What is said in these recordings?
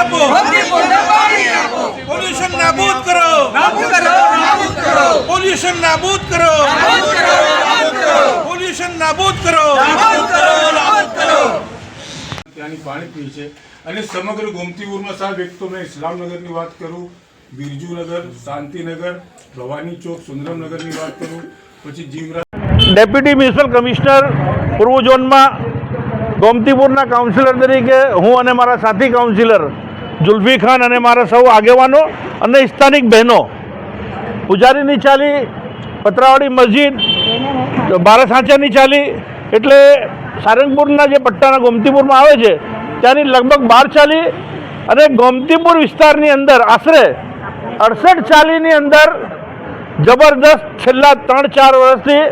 આપો પોલ્યુશન નાબૂદ કરો પોલ્યુશન નાબૂદ કરો પોલ્યુશન નાબૂદ કરો ત્યાંની પાણી પી છે અને સમગ્ર ગોમતીપુરમાં સાહેબ એક તો મેં ઇસ્લામનગરની વાત કરું બિરજુનગર શાંતિનગર ભવાની ચોક સુંદરમનગરની વાત કરું પછી જીમરા ડેપ્યુટી મ્યુનિસિપલ કમિશનર પૂર્વ ઝોનમાં ગોમતીપુરના કાઉન્સિલર તરીકે હું અને મારા સાથી કાઉન્સિલર જુલ્ફી ખાન અને મારા સૌ આગેવાનો અને સ્થાનિક બહેનો. પૂજારીની ચાલી, પતરાવાડી મસ્જિદ બારા સાંચાની ચાલી, એટલે સારંગપુરના જે પટ્ટાના ગોમતીપુરમાં આવે છે, ત્યાંની લગભગ બાર ચાલી અને ગોમતીપુર વિસ્તારની અંદર આશરે અડસઠ ચાલીની અંદર જબરદસ્ત છેલ્લા ત્રણ ચાર વર્ષથી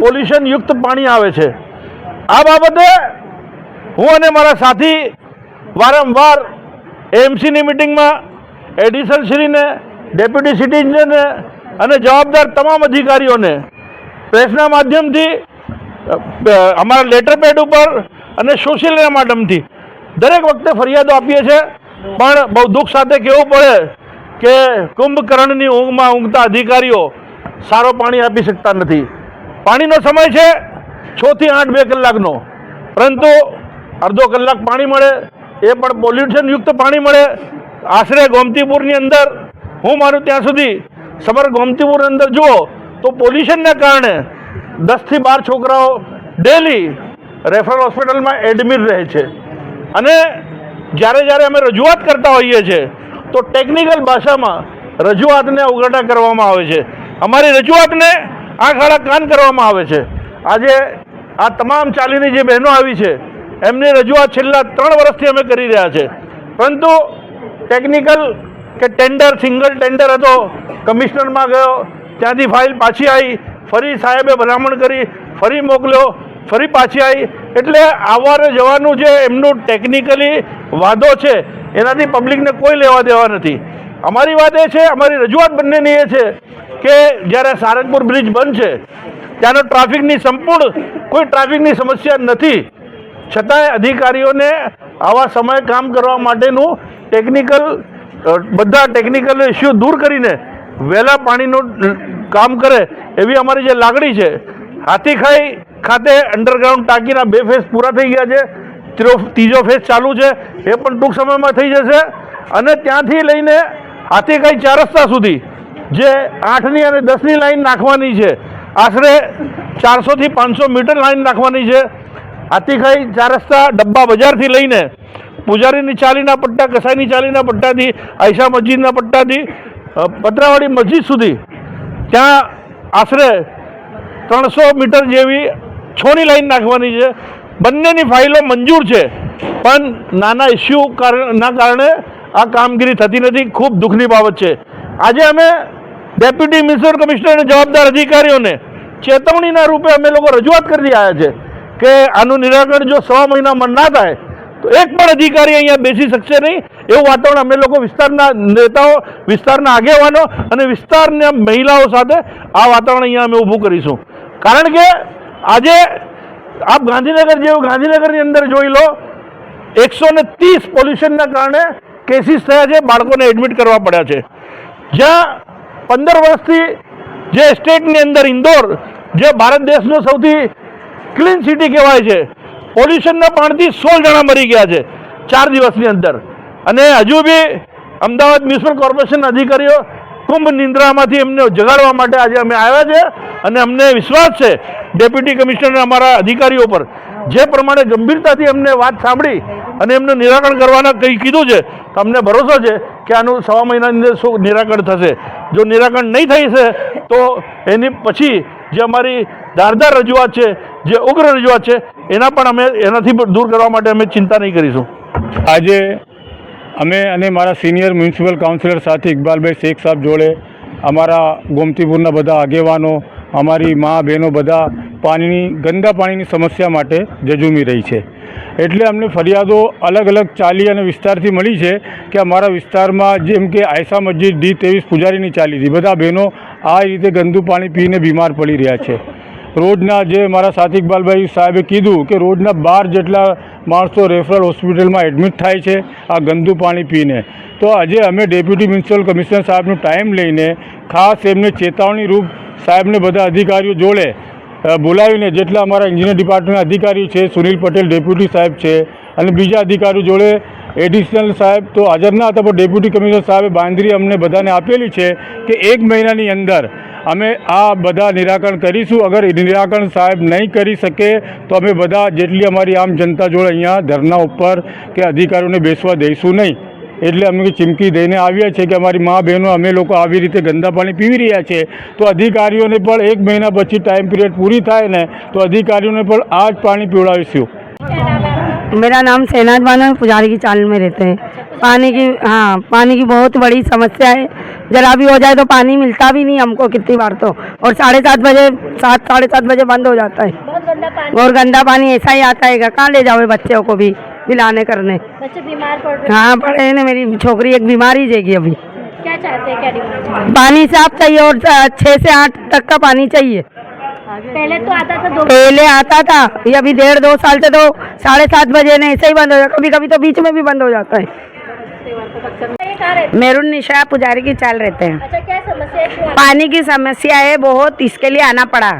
પોલ્યુશન યુક્ત પાણી આવે છે. આ બાબતે હું અને મારા સાથી વારંવાર એમસીની મિટિંગમાં એડિશન શ્રીને, ડેપ્યુટી સિટી ઇન્જિનિયરને અને જવાબદાર તમામ અધિકારીઓને પ્રેસના માધ્યમથી અમારા લેટર પેડ ઉપર અને સોશિયલ મીડિયા માધ્યમથી દરેક વખતે ફરિયાદો આપીએ છીએ. પણ બહુ દુઃખ સાથે કહેવું પડે કે કુંભકર્ણની ઊંઘમાં ઊંઘતા અધિકારીઓ સારો પાણી આપી શકતા નથી. પાણીનો સમય છે છથી આઠ બે કલાકનો. પરંતુ અડધો કલાક પાણી મળે એ પણ પોલ્યુશન યુક્ત પાણી મળે. આશરે ગોમતીપુરની અંદર, હું મારું ત્યાં સુધી સમર ગોમતીપુર અંદર જુઓ, તો પોલ્યુશનના કારણે દસથી બાર છોકરાઓ ડેલી રેફરલ હોસ્પિટલમાં એડમિટ રહે છે. અને જ્યારે જ્યારે અમે રજૂઆત કરતા હોઈએ છીએ તો ટેકનિકલ ભાષામાં રજૂઆતને અવગણના કરવામાં આવે છે. અમારી રજૂઆતને આંખ આડા કાન કરવામાં આવે છે. આજે આ તમામ ચાલીની જે બહેનો આવી છે એમની રજૂઆત છેલ્લા ત્રણ વર્ષથી અમે કરી રહ્યા છે. પરંતુ ટેકનિકલ કે ટેન્ડર સિંગલ ટેન્ડર હતો કમિશનરમાં ગયો, ત્યાંથી ફાઇલ પાછી આવી, ફરી સાહેબે ભલામણ કરી, ફરી મોકલ્યો, ફરી પાછી આવી. એટલે આવવાને જવાનું જે એમનું ટેકનિકલી વાદો છે, એનાથી પબ્લિકને કોઈ લેવા દેવા નથી. અમારી વાત એ છે, અમારી રજૂઆત બંનેની એ છે કે જ્યારે સારંગપુર બ્રિજ બંધ છે, ત્યાંનો ટ્રાફિકની સંપૂર્ણ, કોઈ ટ્રાફિકની સમસ્યા નથી. છતાંય અધિકારીઓને આવા સમયે કામ કરવા માટેનું ટેકનિકલ બધા ટેકનિકલ ઇસ્યુ દૂર કરીને વહેલા પાણીનું કામ કરે એવી અમારી જે લાગણી છે. હાથીખાઈ ખાતે અંડરગ્રાઉન્ડ ટાંકીના બે ફેઝ પૂરા થઈ ગયા છે. ત્રીજો- ફેઝ ચાલુ છે. એ પણ ટૂંક સમયમાં થઈ જશે. અને ત્યાંથી લઈને હાથીખાઈ ચાર રસ્તા સુધી જે આઠની અને દસની લાઈન નાખવાની છે. આશરે ચારસોથી પાંચસો મીટર લાઈન નાખવાની છે. હાથીખાઈ ચાર રસ્તા ડબ્બા બજારથી લઈને પૂજારીની ચાલીના પટ્ટા, કસાઈની ચાલીના પટ્ટાથી, આયશા મસ્જિદના પટ્ટાથી પતરાવાડી મસ્જિદ સુધી ત્યાં આશરે ત્રણસો મીટર જેવી છોની લાઈન નાખવાની છે. બંનેની ફાઇલો મંજૂર છે, પણ નાના ઇસ્યુ ના કારણે આ કામગીરી થતી નથી. ખૂબ દુઃખની બાબત છે. આજે અમે ડેપ્યુટી મ્યુનિસિપલ કમિશનર અને જવાબદાર અધિકારીઓને ચેતવણીના રૂપે અમે લોકો રજૂઆત કરી આવ્યા છે. કે આનું નિરાકરણ જો સવા મહિનામાં ના થાય, તો એક પણ અધિકારી અહીંયા બેસી શકશે નહીં. એવું વાતાવરણ અમે લોકો વિસ્તારના નેતાઓ, વિસ્તારના આગેવાનો અને વિસ્તારના મહિલાઓ સાથે આ વાતાવરણ અહીંયા અમે ઊભું કરીશું. કારણ કે આજે આપ ગાંધીનગર જેવું ગાંધીનગરની અંદર જોઈ લો, એકસો ને ત્રીસ પોલ્યુશનના કારણે કેસીસ થયા છે, બાળકોને એડમિટ કરવા પડ્યા છે. જ્યાં પંદર વર્ષથી જે સ્ટેટની અંદર ઇન્દોર, જે ભારત દેશનો સૌથી ક્લીન સિટી કહેવાય છે. પોલ્યુશનના પાણીથી સોળ જણા મરી ગયા છે ચાર દિવસની અંદર. અને હજુ બી અમદાવાદ મ્યુનિસિપલ કોર્પોરેશન અધિકારીઓ કુંભ નિંદ્રામાંથી એમને જગાડવા માટે આજે અમે આવ્યા છે. અને અમને વિશ્વાસ છે, ડેપ્યુટી કમિશનર અમારા અધિકારીઓ પર જે પ્રમાણે ગંભીરતાથી અમને વાત સાંભળી અને એમનું નિરાકરણ કરવાના કંઈ કીધું છે, તો અમને ભરોસો છે કે આનું સવા મહિનાની અંદર શું નિરાકરણ થશે. જો નિરાકરણ નહીં થઈ છે, તો એની પછી જે અમારી ધારદાર રજૂઆત છે જે ઉગ્ર રજૂઆત છે, એના પણ અમે એનાથી દૂર કરવા માટે અમે ચિંતા નહીં કરીશું. આજે અમે અને મારા સિનિયર મ્યુનિસિપલ કાઉન્સિલર સાથે ઇકબાલભાઈ શેખ સાહેબ જોડે અમારા ગોમતીપુરના બધા આગેવાનો, અમારી મા બહેનો બધા પાણીની, ગંદા પાણીની સમસ્યા માટે જજુમી રહી છે. એટલે અમને ફરિયાદો અલગ અલગ ચાલી અને વિસ્તારથી મળી છે કે અમારા વિસ્તારમાં જેમ કે આયસા મસ્જિદ ડી ત્રેવીસ પૂજારીની ચાલી હતી. બધા બહેનો આ રીતે ગંદુ પાણી પીને બીમાર પડી રહ્યા છે. રોજના જે મારા સાથી ઇકબાલભાઈ સાહેબે કીધું કે રોજના બાર જેટલા માણસો રેફરલ હોસ્પિટલમાં એડમિટ થાય છે આ ગંદુ પાણી પીને. તો આજે અમે ડેપ્યુટી મ્યુનિસિપલ કમિશનર સાહેબનો ટાઈમ લઈને ખાસ એમને ચેતવણી રૂપ સાહેબને બધા અધિકારીઓ જોડે બોલાવીને જેટલા અમારા એન્જિનિયર ડિપાર્ટમેન્ટના અધિકારીઓ છે, સુનિલ પટેલ ડેપ્યુટી સાહેબ છે અને બીજા અધિકારીઓ જોડે એડિશનલ સાહેબ તો હાજર ના હતા, પણ ડેપ્યુટી કમિશનર સાહેબે બાંધરી અમને બધાને આપેલી છે કે એક મહિનાની અંદર અમે આ બધા નિરાકરણ કરીશું. અગર નિરાકરણ સાહેબ નહીં કરી શકે, તો અમે બધા જેટલી અમારી આમ જનતા જોડે અહીંયા ધરના ઉપર કે અધિકારીઓને બેસવા દઈશું નહીં. એટલે અમે ચીમકી દઈને આવ્યા છે કે અમારી મા બહેનો, અમે લોકો આવી રીતે ગંદા પાણી પીવી રહ્યા છે. તો અધિકારીઓને પણ એક મહિના પછી ટાઈમ પીરિયડ પૂરી થાય ને, તો અધિકારીઓને પણ આ જ પાણી પીવડાવીશું. मेरा नाम सेनाज बानो है पुजारी की चाल में रहते हैं। पानी की हाँ पानी की बहुत बड़ी समस्या है। जरा भी हो जाए तो पानी मिलता भी नहीं हमको कितनी बार तो। और साढ़े सात बजे सात साढ़े सात बजे बंद हो जाता है। और गंदा पानी ऐसा ही आता है कहाँ ले जाओ बच्चों को भी पिलाने करने। बच्चे बीमार पड़ रहे हाँ। पड़े हैं ना मेरी छोकरी एक बीमार ही जाएगी अभी। क्या चाहते हैं क्या पानी साफ़ चाहिए और छः से आठ तक का पानी चाहिए। पहले तो आता था दो पहले आता था ये अभी डेढ़ दो साल से तो साढ़े सात बजे नहीं ऐसे ही बंद हो जाता कभी कभी तो बीच में भी बंद हो जाता है। मेरुन निशा पुजारी की चाल रहते हैं हैं? अच्छा क्या समस्या है? पानी की समस्या है बहुत इसके लिए आना पड़ा।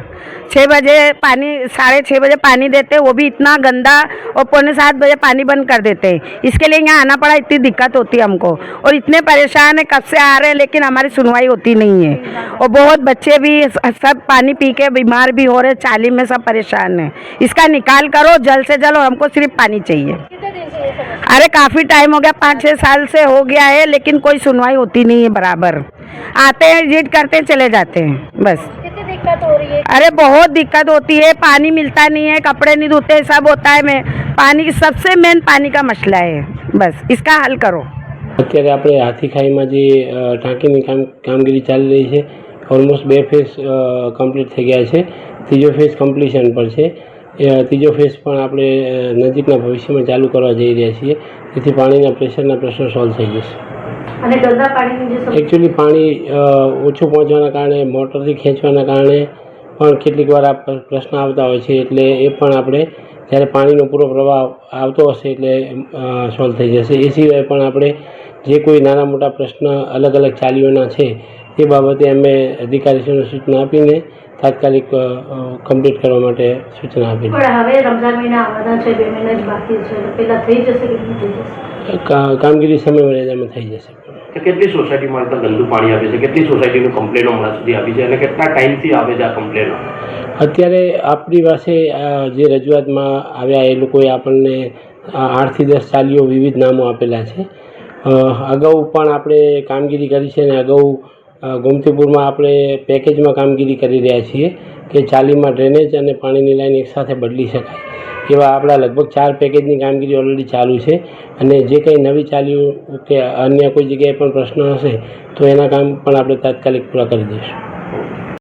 छः बजे पानी, साढ़े छः बजे पानी देते, वो भी इतना गंदा, और पौने सात बजे पानी बंद कर देते। हैं इसके लिए यहाँ आना पड़ा, इतनी दिक्कत होती है हमको। और इतने परेशान है, कब से आ रहे हैं, लेकिन हमारी सुनवाई होती नहीं है। और बहुत बच्चे भी, सब पानी पी के बीमार भी हो रहे चाली में सब परेशान है। इसका निकाल करो, जल्द से जल्द हमको सिर्फ़ पानी चाहिए। अरे, काफ़ी टाइम हो गया, पाँच छः साल से हो गया है, लेकिन कोई सुनवाई होती नहीं है, बराबर। आते हैं विज़िट करते हैं, चले जाते हैं, बस। दिक्कत हो रही है अरे बहुत दिक्कत होती है पानी मिलता नहीं है कपड़े नहीं धोते सब होता है मैं पानी की सबसे मेन पानी का मसला है बस इसका हल करो અત્યારે આપણે હાથીખાઈમાં જે અ, ટાંકીની કામ કામગીરી ચાલી રહી છે ઓલમોસ્ટ બે ફેઝ કમ્પ્લીટ થઈ ગયા છે ત્રીજો ફેઝ કમ્પ્લીશન પર છે એ ત્રીજો ફેઝ પણ આપણે અ, નજીકના ભવિષ્યમાં ચાલુ કરવા જઈ રહ્યા છીએ જેથી પાણીના પ્રેશરના પ્રશ્નો સોલ્વ થઈ જશે અને ગંદા પાણીની જે એકચ્યુઅલી પાણી ઓછું પહોંચવાના કારણે મોટરથી ખેંચવાના કારણે પણ કેટલીક વાર આ પ્રશ્ન આવતા હોય છે. એટલે એ પણ આપણે જ્યારે પાણીનો પૂરો પ્રવાહ આવતો હશે એટલે સોલ્વ થઈ જશે. એ સિવાય પણ આપણે જે કોઈ નાના મોટા પ્રશ્ન અલગ અલગ ચાલીઓના છે એ બાબતે અમે અધિકારીશ્રીને સૂચના આપીને તાત્કાલિક કમ્પ્લીટ કરવા માટે સૂચના આપી હવે રમઝાન મહિના આવવાના છે બે મહિના જ બાકી છે પહેલાં થઈ જશે કે નહીં થઈ જશે? કામગીરી સમય મર્યાદામાં થઈ જશે. કેટલી સોસાયટીમાં અત્યારે ગંદુ પાણી આવે છે? કેટલી સોસાયટીની કમ્પ્લેનો હમણાં સુધી આવી છે? અને કેટલા ટાઈમથી આવે છે આ કમ્પ્લેનો અત્યારે આપણી પાસે આ જે રજૂઆતમાં આવ્યા એ લોકોએ આપણને આઠથી દસ ચાલીઓ વિવિધ નામો આપેલા છે. અગાઉ પણ આપણે કામગીરી કરી છે અને અગાઉ ગોમતીપુરમાં આપણે પેકેજમાં કામગીરી કરી રહ્યા છીએ. કે ચાલીમાં ડ્રેનેજ અને પાણીની લાઈન એકસાથે બદલી શકાય. એવા આપણા લગભગ ચાર પેકેજની કામગીરી ઓલરેડી ચાલુ છે. અને જે કંઈ નવી ચાલીઓ કે અન્ય કોઈ જગ્યાએ પણ પ્રશ્ન હશે તો એના કામ પણ આપણે તાત્કાલિક પૂરા કરી દઈશું.